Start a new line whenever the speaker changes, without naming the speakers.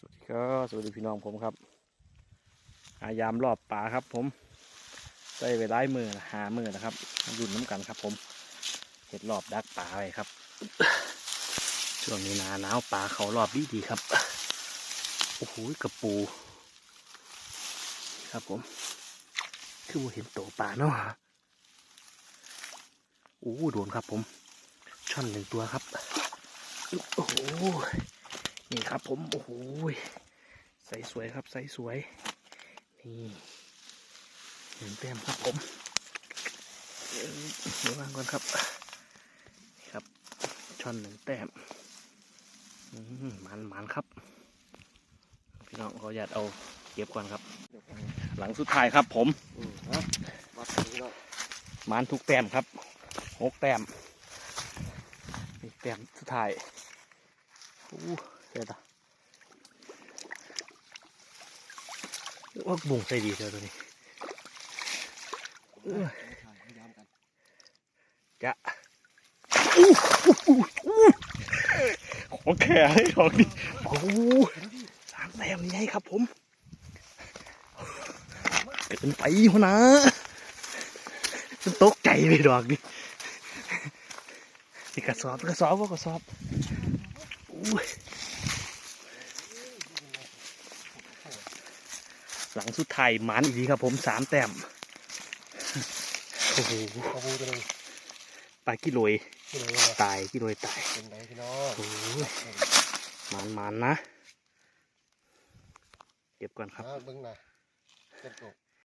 สวัสดีครับสวัสดีพี่น้องผมครับ หายามรอบป่าครับ ผมใส่ไปไล่มือหามือนะครับยุ่นน้ำกันครับ ผมเห็ดรอบดักป่าไว้ครับ ช่วงนี้หนาหนาวป่าเขารอบดีดีครับโอ้โหกระปู ครับผม คือว่าเห็นโตป่าเนาะโอ้โดนครับผม ช่อนหนึ่งตัวครับ โอ้โห นี่ครับผม โอ้โหใสสวยครับ ใสสวย นี่หนึ่งแต้มครับผมเดี๋ยววางก่อนครับ ครับช่อนหนึ่งแต้มมันมันครับ พี่น้องขออนุญาตเอาเก็บก่อนครับ หลังสุดท้ายครับผม
มัน
ทุกแต้มครับหกแต้มนี่แต้มสุดท้ายโอ้ เสียดายว่าบุ่งใส่ดีเท่าตัวนี้เออ
ถ่ายพยายามกัน
จะอู้อู้อู้อู้ของแข็ให้ของดีโอ้โหสามแต้มนี่ให้ครับผมเกินไปหัวนะฉันตกใจเลยดอกนี่นี่กระสอบกระสอบว่ากระสอบอู้ หลังสุดท้ายหมันอีกทีครับผมสามแต้มโอ้โห
เอาบูจะเลย
ปลากิโลย
ที่ไหนวะ
ตายกิโลยตาย
เป็นไหนพี่น้อง
โอ้ยมันมันนะ เก็บก่อนครับ
ฮะเบิ้งหน่ะเจ็บตก